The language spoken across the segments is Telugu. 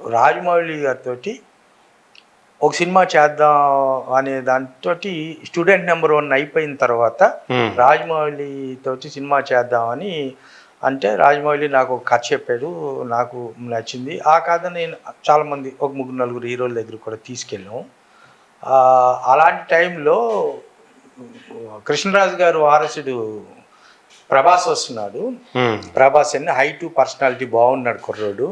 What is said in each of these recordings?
రాజమౌళి గారితో ఒక సినిమా చేద్దాం అనే దాంతో స్టూడెంట్ నెంబర్ వన్ అయిపోయిన తర్వాత మ్మ్. రాజమౌళి తోటి సినిమా చేద్దామని అంటే రాజమౌళి నాకు ఒక కథ చెప్పాడు నాకు నచ్చింది ఆ కథ నేను చాలామంది ఒక ముగ్గురు నలుగురు హీరోల దగ్గర కూడా తీసుకెళ్ళాం అలాంటి టైంలో కృష్ణరాజు గారు వారసుడు ప్రభాస్ వస్తున్నాడు. ప్రభాస్ అన్ని హైటు పర్సనాలిటీ బాగున్నాడు కుర్రోడు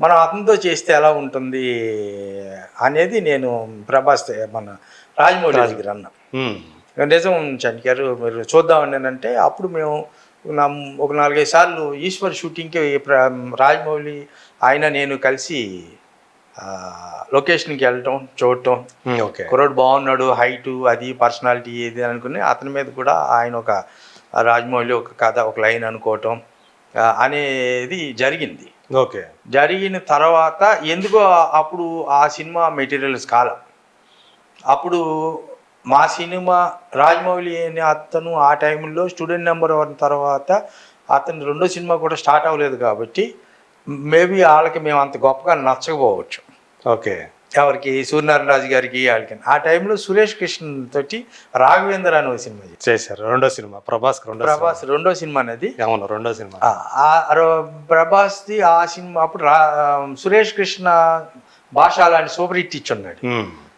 మనం అతనితో చేస్తే ఎలా ఉంటుంది అనేది నేను ప్రభాస్ మన రాజమౌళి దగ్గర అన్నా. నిజం చనికారు మీరు చూద్దామని అంటే అప్పుడు మేము ఒక నాలుగైదు సార్లు ఈశ్వర్ షూటింగ్కి రాజమౌళి ఆయన నేను కలిసి లొకేషన్కి వెళ్ళటం చూడటం. కుర్రోడు బాగున్నాడు హైటు అది పర్సనాలిటీ ఏది అనుకుని అతని మీద కూడా ఆయన ఒక రాజమౌళి ఒక కథ ఒక లైన్ అనుకోవటం అనేది జరిగింది. ఓకే. జరిగిన తర్వాత ఎందుకో అప్పుడు ఆ సినిమా మెటీరియల్స్ కాల. అప్పుడు మా సినిమా రాజమౌళి అనే అతను ఆ టైంలో స్టూడెంట్ నెంబర్ వన్ తర్వాత అతని రెండో సినిమా కూడా స్టార్ట్ అవ్వలేదు కాబట్టి మేబీ వాళ్ళకి మేము అంత గొప్పగా నచ్చకపోవచ్చు. ఓకే. ఎవరికి? సూర్యనారాయణ రాజు గారికి వాళ్ళకి ఆ టైంలో సురేష్ కృష్ణ తోటి రాఘవేంద్ర అనే ఒక సినిమా చేశారు. రెండో సినిమా. ప్రభాస్ రెండో ప్రభాస్ రెండో సినిమా అనేది. అవును రెండో సినిమా. ప్రభాస్ది ఆ సినిమా అప్పుడు రా సురేష్ కృష్ణ భాష లాంటి సూపర్ హిట్ ఇచ్చున్నాడు.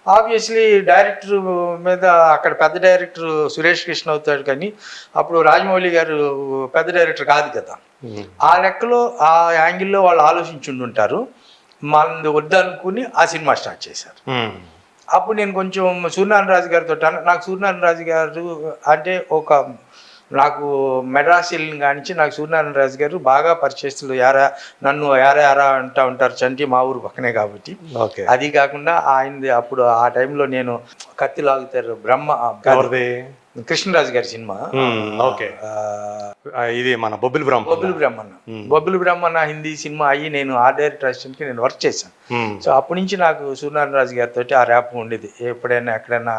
ఆబ్వియస్లీ డైరెక్టర్ మీద అక్కడ పెద్ద డైరెక్టర్ సురేష్ కృష్ణ అవుతాడు కానీ అప్పుడు రాజమౌళి గారు పెద్ద డైరెక్టర్ కాదు కదా. ఆ లెక్కలో ఆ యాంగిల్లో వాళ్ళు ఆలోచించుండి ఉంటారు మనది వద్దనుకుని ఆ సినిమా స్టార్ట్ చేశారు. అప్పుడు నేను కొంచెం సూర్యనారాయణ రాజు గారితో నాకు సూర్యనారాయణ రాజు గారు అంటే ఒక నాకు మెడ్రాస్ వెళ్ళిన కానించి నాకు సూర్యనారాయణ రాజు గారు బాగా పరిచయస్తులు యారా నన్ను యారా యారా అంటూ ఉంటారు చంటి మా ఊరు పక్కనే కాబట్టి. ఓకే. అది కాకుండా ఆయనది అప్పుడు ఆ టైంలో నేను కత్తి లాగుతారు బ్రహ్మ కృష్ణరాజు గారి సినిమా. ఓకే. ఇది మన బొబ్బిలి బ్రహ్మ బొబ్బిలి బ్రహ్మన్న బొబ్బిలి బ్రహ్మన్న హిందీ సినిమా అయ్యి నేను ఆ డైరెక్టర్ అసిస్టెంట్కి నేను వర్క్ చేశాను. సో అప్పటి నుంచి నాకు సూర్యనారాయణ రాజు గారితో ఆ ర్యాప్ ఉండేది. ఎప్పుడైనా ఎక్కడైనా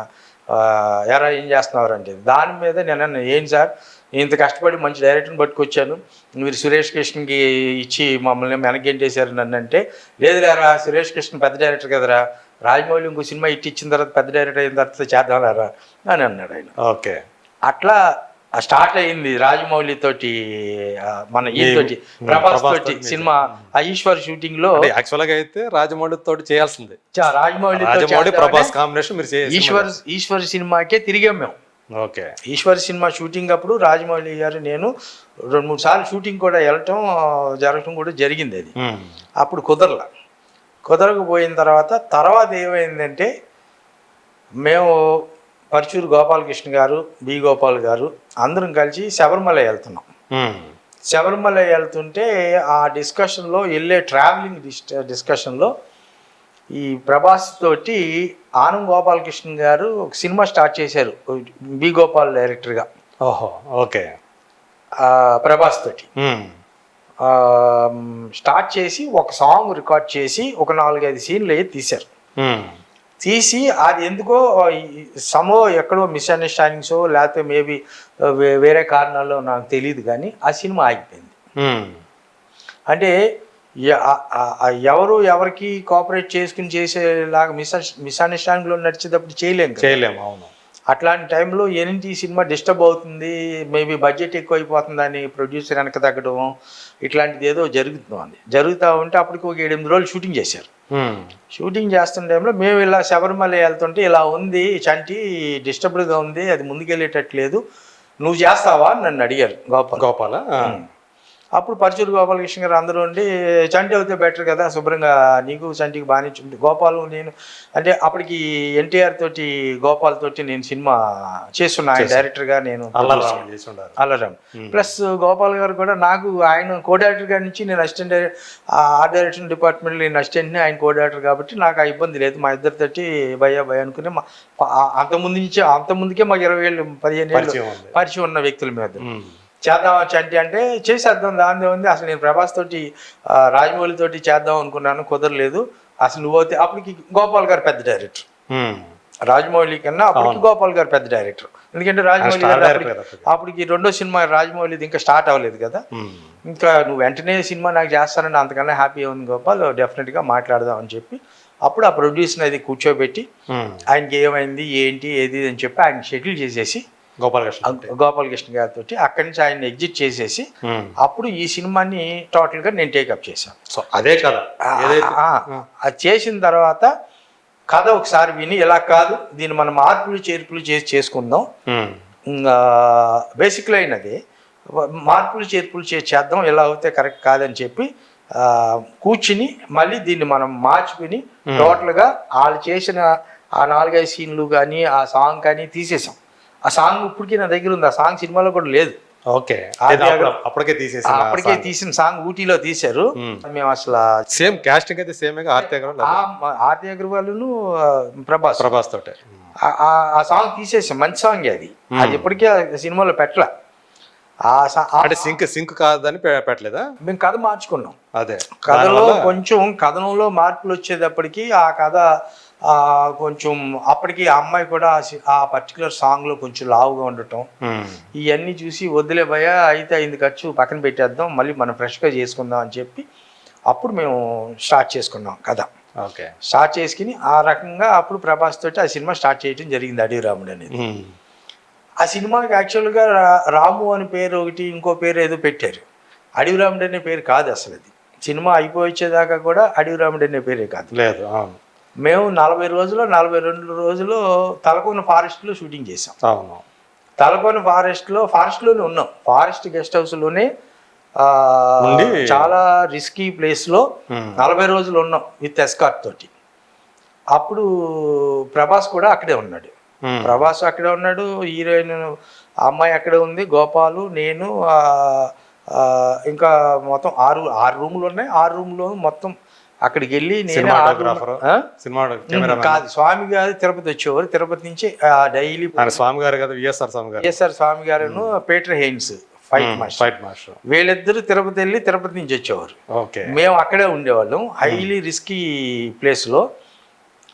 ఎరా ఏం చేస్తున్నారు అంటే దాని మీద నేను ఏం సార్? ఇంత కష్టపడి మంచి డైరెక్టర్ని పట్టుకొచ్చాను. మీరు సురేష్ కృష్ణకి ఇచ్చి మమ్మల్ని వెనకేంటేశారు నన్ను అంటే లేదు లేరా సురేష్ కృష్ణ పెద్ద డైరెక్టర్ కదరా. రాజమౌళి ఇంకో సినిమా ఇట్టి ఇచ్చిన తర్వాత పెద్ద డైరెక్టర్ అయిన తర్వాత చేద్దాం లేరా? అని అన్నాడు ఆయన. ఓకే. అట్లా స్టార్ట్ అయింది రాజమౌళి తోటి ఆ, మన ఈ ప్రభాస్ తోటి సినిమా ఆ ఈశ్వర్ షూటింగ్లో యాక్చువల్గా అయితే రాజమౌళి తోటి చేయాల్సింది. రాజమౌళి రాజమౌళి ప్రభాస్ కాంబినేషన్ మీరు ఈశ్వర్ ఈశ్వర్ సినిమాకే తిరిగాం మేము. ఓకే ఈశ్వర్ సినిమా షూటింగ్ అప్పుడు రాజమౌళి గారు నేను రెండు మూడు సార్లు షూటింగ్ కూడా వెళ్ళటం జరగటం కూడా జరిగింది అది. అప్పుడు కుదరల కుదరకపోయిన తర్వాత తర్వాత ఏమైందంటే మేము పరచూరు గోపాలకృష్ణ గారు బి గోపాల్ గారు అందరం కలిసి శబరిమల వెళ్తున్నాం. శబరిమల వెళ్తుంటే ఆ డిస్కషన్లో వెళ్ళే ట్రావెలింగ్ డిస్ డిస్కషన్లో ఈ ప్రభాస్ తోటి ఆనం గోపాలకృష్ణ గారు ఒక సినిమా స్టార్ట్ చేశారు బి గోపాల్ డైరెక్టర్గా. ఓహో ఓకే. ప్రభాస్ తోటి. స్టార్ట్ చేసి ఒక సాంగ్ రికార్డ్ చేసి ఒక నాలుగైదు సీన్లు అయితే తీశారు. తీసి అది ఎందుకో సమో ఎక్కడో మిస్అండర్స్టాండింగ్సో లేకపోతే మేబీ వేరే కారణాల్లో నాకు తెలియదు కానీ ఆ సినిమా ఆగిపోయింది. అంటే ఎవరు ఎవరికి కోఆపరేట్ చేసుకుని చేసేలాగా మిస్ మిస్అండర్స్టాండింగ్లో నడిచేటప్పుడు చేయలేం కదా. చేయలేము అవును అట్లాంటి టైంలో ఏంటి సినిమా డిస్టర్బ్ అవుతుంది మేబీ బడ్జెట్ ఎక్కువ అయిపోతుందని ప్రొడ్యూసర్ వెనక తగ్గడం ఇట్లాంటిది ఏదో జరుగుతుంది జరుగుతూ ఉంటే అప్పటికి ఒక ఏడెనిమిది రోజులు షూటింగ్ చేశారు. షూటింగ్ చేస్తున్న టైంలో మేము ఇలా శబరిమల వెళ్తుంటే ఇలా ఉంది చంటి డిస్టర్బ్డ్గా ఉంది అది ముందుకెళ్ళేటట్లేదు నువ్వు చేస్తావా అని నన్ను అడిగారు గోపాల్ గోపాల. అప్పుడు పరచూరు గోపాలకృష్ణ గారు అందరూ ఉండి చంటి అయితే బెటర్ కదా శుభ్రంగా నీకు చంటికి బాగానే ఉంటుంది గోపాల్ నేను అంటే అప్పటికి ఎన్టీఆర్ తోటి గోపాల్ తోటి నేను సినిమా చేస్తున్నా ఆయన డైరెక్టర్గా నేను అల్లరి రాముడు చేసి ఉండారు అల్లరం ప్లస్ గోపాల్ గారు కూడా నాకు ఆయన కో డైరెక్టర్ గారి నుంచి నేను అసిస్టెంట్ ఆ డైరెక్షన్ డిపార్ట్మెంట్లో నేను అసిస్టెంట్ని ఆయన కో డైరెక్టర్ కాబట్టి నాకు ఆ ఇబ్బంది లేదు. మా ఇద్దరు తోటి భయ భయ అనుకుని మా ఆ- అంత ముందు నుంచి అంత ముందుకే మాకు ఇరవై ఏళ్ళు పదిహేను ఏళ్ళు ఉంది. పరిచయం ఉన్న వ్యక్తుల మీద మ్మ్. చేద్దాం చంటి అంటే చేసేద్దాం దాని ఉంది అసలు నేను ప్రభాస్ తోటి రాజమౌళి తోటి చేద్దాం అనుకున్నాను కుదరలేదు అసలు నువ్వు అయితే అప్పటికి గోపాల్ గారు పెద్ద డైరెక్టర్. రాజమౌళి కన్నా అప్పటికి గోపాల్ గారు పెద్ద డైరెక్టర్ ఎందుకంటే రాజమౌళి గారు అప్పటికి- రెండో సినిమా రాజమౌళిది ఇంకా స్టార్ట్ అవ్వలేదు కదా. ఇంకా నువ్వు వెంటనే సినిమా నాకు చేస్తానని అంతకన్నా హ్యాపీ ఉంది గోపాల్ డెఫినెట్గా మాట్లాడదాం అని చెప్పి అప్పుడు ఆ ప్రొడ్యూసర్ అది కూర్చోబెట్టి. ఆయనకి ఏమైంది ఏంటి ఏది అని చెప్పి ఆయన షెడ్యూల్ చేసేసి గోపాలకృష్ణ గోపాలకృష్ణ గారితో అక్కడి నుంచి ఆయన ఎగ్జిట్ చేసేసి. అప్పుడు ఈ సినిమాని టోటల్గా నేను టేకప్ చేశాను. సో అదే కదా అది చేసిన తర్వాత కథ ఒకసారి విని ఇలా కాదు దీన్ని మనం మార్పులు చేర్పులు చేసి చేసుకుందాం. బేసిక్ లైన్ అది మార్పులు చేర్పులు చేసి చేద్దాం ఇలా అవుతే కరెక్ట్ కాదని చెప్పి కూర్చుని మళ్ళీ దీన్ని మనం మార్చుకుని టోటల్గా వాళ్ళు చేసిన ఆ నాలుగైదు సీన్లు కానీ ఆ సాంగ్ కానీ తీసేసాం. ఆ సాంగ్ ఇప్పటికీ నా దగ్గర ఉంది. ఆ సాంగ్ సినిమాలో కూడా లేదు. ఓకే. అప్పటికే తీసేసి అప్పటికే తీసిన సాంగ్ ఊటీలో తీశారు. మ్మ్. అసలు సేమ్ కాస్టింగ్ అయితే సేమ్ ఆర్తి అగర్వాల్ ఆర్తి అగ్రవాల్ను ప్రభాస్. ప్రభాస్ తోటే. ఆ- సాంగ్ తీసేసాం. మంచి సాంగ్ అది. అది ఇప్పటికీ సినిమాలో పెట్టల. అంటే సింక్ సింక్ కాదని పెట్టలేదా? మేము కథ మార్చుకున్నాం. అదే. కథలో కొంచెం కథనంలో మార్పులు వచ్చేటప్పటికి ఆ కథ కొంచెం అప్పటికి ఆ అమ్మాయి కూడా ఆ పర్టికులర్ సాంగ్లో కొంచెం లావుగా ఉండటం. ఇవన్నీ చూసి వదిలే భయ అయితే అయింది ఖర్చు పక్కన పెట్టేద్దాం మళ్ళీ మనం ఫ్రెష్గా చేసుకుందాం అని చెప్పి అప్పుడు మేము స్టార్ట్ చేసుకున్నాం కథ. ఓకే. స్టార్ట్ చేసుకుని ఆ రకంగా అప్పుడు ప్రభాస్ తోటి ఆ సినిమా స్టార్ట్ చేయడం జరిగింది అడవి రాముడు అనేది. ఆ సినిమాకి యాక్చువల్గా రా- రాము అని పేరు ఒకటి ఇంకో పేరు ఏదో పెట్టారు. అడవి రాముడు అనే పేరు కాదు అసలు అది సినిమా అయిపోయించేదాకా కూడా అడవి రాముడు అనే పేరే కాదు. లేదు మేము నలభై రోజులు నలభై రెండు రోజులు తలకోన ఫారెస్ట్లో షూటింగ్ చేసాం అవును తలకోన ఫారెస్ట్లో ఫారెస్ట్లోనే ఉన్నాం ఫారెస్ట్ గెస్ట్ హౌస్లోనే? చాలా రిస్కీ ప్లేస్లో ఉమ్. నలభై రోజులు ఉన్నాం విత్ ఎస్కాట్ తోటి అప్పుడు ప్రభాస్ కూడా అక్కడే ఉన్నాడు ఉమ్. ప్రభాస్ అక్కడే ఉన్నాడు హీరోయిన్ అమ్మాయి అక్కడే ఉంది గోపాలు నేను ఇంకా మొత్తం ఆరు ఆరు రూములు ఉన్నాయి ఆరు రూమ్లో మొత్తం అక్కడికి వెళ్ళి నేను కాదు స్వామి గారు తిరుపతి వచ్చేవారు. తిరుపతి నుంచి డైలీ స్వామి గారు కదా విఎస్ఆర్ స్వామి గారు YSR Swamy గారును Peter Heins fight master fight master వీళ్ళిద్దరు తిరుపతి వెళ్ళి తిరుపతి నుంచి వచ్చేవారు. ఓకే. మేము అక్కడే ఉండేవాళ్ళం. హైలీ రిస్కీ ప్లేస్లో.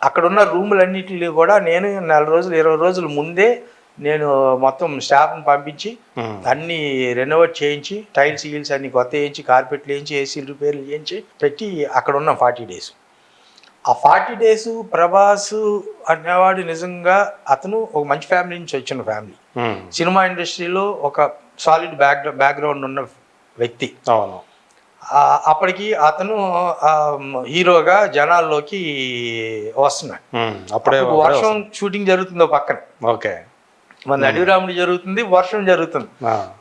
అక్కడ ఉన్న రూములన్నిటిలో కూడా నేను నెల రోజులు ఇరవై రోజుల ముందే నేను మొత్తం స్టాఫ్ని పంపించి. అన్ని రెనోవేట్ చేయించి టైల్స్ గీల్స్ అన్ని కొత్త వేయించి కార్పెట్లు వేయించి ఏసీలు రిపేర్లు చేయించి పెట్టి అక్కడ ఉన్న ఫార్టీ డేస్ ఆ ఫార్టీ డేస్ ప్రభాస్ అనేవాడు నిజంగా అతను ఒక మంచి ఫ్యామిలీ నుంచి వచ్చిన ఫ్యామిలీ. సినిమా ఇండస్ట్రీలో ఒక సాలిడ్ బ్యాక్ బ్యాక్గ్రౌండ్ ఉన్న వ్యక్తి. అవును. అప్పటికి అతను హీరోగా జనాల్లోకి వస్తున్నాడు. అప్పుడు వర్షం షూటింగ్ జరుగుతుందో పక్కన. ఓకే. మన అడవిరాముడు జరుగుతుంది వర్షం జరుగుతుంది.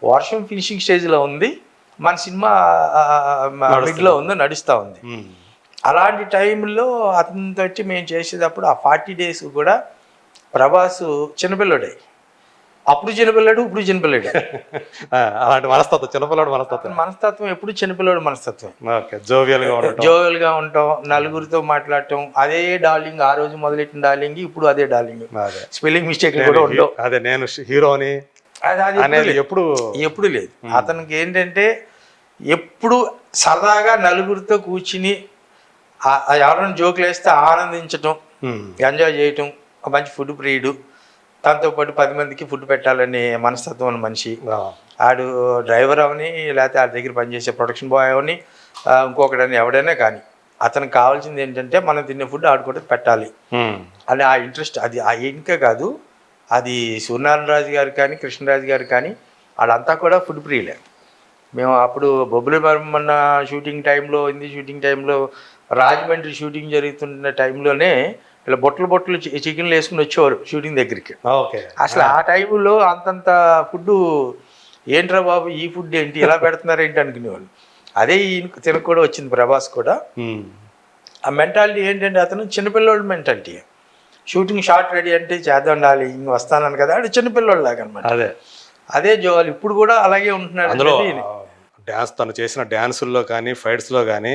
వర్షం ఫినిషింగ్ స్టేజ్లో ఉంది మన సినిమా మిడ్లో ఉంది నడుస్తూ ఉంది. ఉమ్. అలాంటి టైంలో అతనితోటి మేము చేసేటప్పుడు ఆ ఫార్టీ డేస్ కూడా ప్రభాస్ చిన్నపిల్లడే. అప్పుడు చిన్నపిల్లాడు ఇప్పుడు చిన్నపిల్లాడు. అలాంటి మనస్తత్వం చిన్నపిల్లడు మనస్తత్వం. మనస్తత్వం ఎప్పుడు చిన్నపిల్లాడు మనస్తత్వం. ఓకే జోవియల్గా ఉండటం. జోవెల్గా ఉంటాం నలుగురితో మాట్లాడటం అదే డార్లింగ్ ఆ రోజు మొదలెట్టిన డార్లింగ్ ఇప్పుడు అదే డార్లింగ్. స్పెల్లింగ్ మిస్టేక్ కూడా ఉండవు. అదే నేను హీరోని అనేది లేదు. ఎప్పుడు ఎప్పుడు లేదు. అతనికి ఏంటంటే ఎప్పుడు సరదాగా నలుగురితో కూర్చుని ఎవరైనా జోకులు వేస్తే ఆనందించటం. ఎంజాయ్ చేయటం మంచి ఫుడ్ ప్రియుడు దాంతో పాటు పది మందికి ఫుడ్ పెట్టాలనే మనస్తత్వం ఉన్న మనిషి. ఆడు డ్రైవర్ అవని లేకపోతే ఆడి దగ్గర పనిచేసే ప్రొడక్షన్ బాయ్ అవని ఇంకొకడని ఎవడైనా కానీ అతనికి కావాల్సింది ఏంటంటే మనం తినే ఫుడ్ ఆడు కూడా పెట్టాలి. అని ఆ ఇంట్రెస్ట్ అది ఆ ఇంకా కాదు అది సూర్యనారాయణ రాజు గారు కానీ కృష్ణరాజు గారు కానీ వాళ్ళంతా కూడా ఫుడ్ ప్రియులే మేము అప్పుడు బొబ్బులి బొమ్మన్న షూటింగ్ టైంలో హిందీ షూటింగ్ టైంలో రాజమండ్రి షూటింగ్ జరుగుతున్న టైంలోనే ఇలా బొట్టలు బొట్టలు చికెన్లు వేసుకుని వచ్చేవారు షూటింగ్ దగ్గరికి. ఓకే. అసలు ఆ. టైంలో అంతంత ఫుడ్ ఏంట్రా బాబు ఈ ఫుడ్ ఏంటి ఇలా పెడుతున్నారు ఏంటి అనుకునేవాళ్ళు. అదే ఈయన తినకు కూడా వచ్చింది ప్రభాస్ కూడా. ఆ మెంటాలిటీ ఏంటంటే అతను చిన్నపిల్లోడి మెంటాలిటీ. షూటింగ్ షార్ట్ రెడీ అంటే చేద్దాం ఉండాలి ఇంక వస్తానని కదా అంటే చిన్నపిల్లోడు లాగా అనమాట అదే. అదే జోవాలి ఇప్పుడు కూడా అలాగే ఉంటున్నాడు అందులో డ్యాన్స్ తను చేసిన డ్యాన్సుల్లో కానీ ఫైట్స్లో కానీ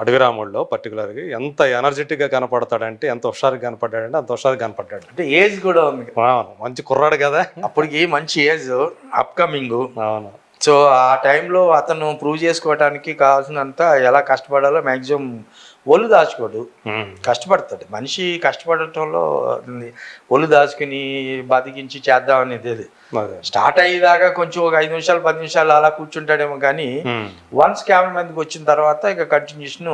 అడవి రాముడిలో పర్టికులర్గా ఎంత ఎనర్జెటిక్గా కనపడతాడంటే ఎంత హుషారుగా కనపడ్డాడంటే అంత హుషారుగా కనపడ్డాడు. అంటే ఏజ్ కూడా ఉంది అవును మంచి కుర్రాడు కదా. అప్పటికి మంచి ఏజ్ అప్కమింగ్ అవును. సో ఆ టైంలో అతను ప్రూవ్ చేసుకోవడానికి కావాల్సినంత ఎలా కష్టపడాలో మ్యాక్సిమం ఒళ్ళు దాచుకోడు. కష్టపడతాడు మనిషి కష్టపడటంలో. ఒళ్ళు దాచుకుని బతికించి చేద్దాం అనేది స్టార్ట్ అయ్యేదాకా కొంచెం ఒక ఐదు నిమిషాలు పది నిమిషాలు అలా కూర్చుంటాడేమో కానీ. వన్స్ కెమెరా మీదకి వచ్చిన తర్వాత ఇక కంటిన్యూషన్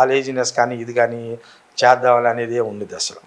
ఆ లేజినెస్ కానీ ఇది కానీ చేద్దాం అనేది ఉండదు అసలు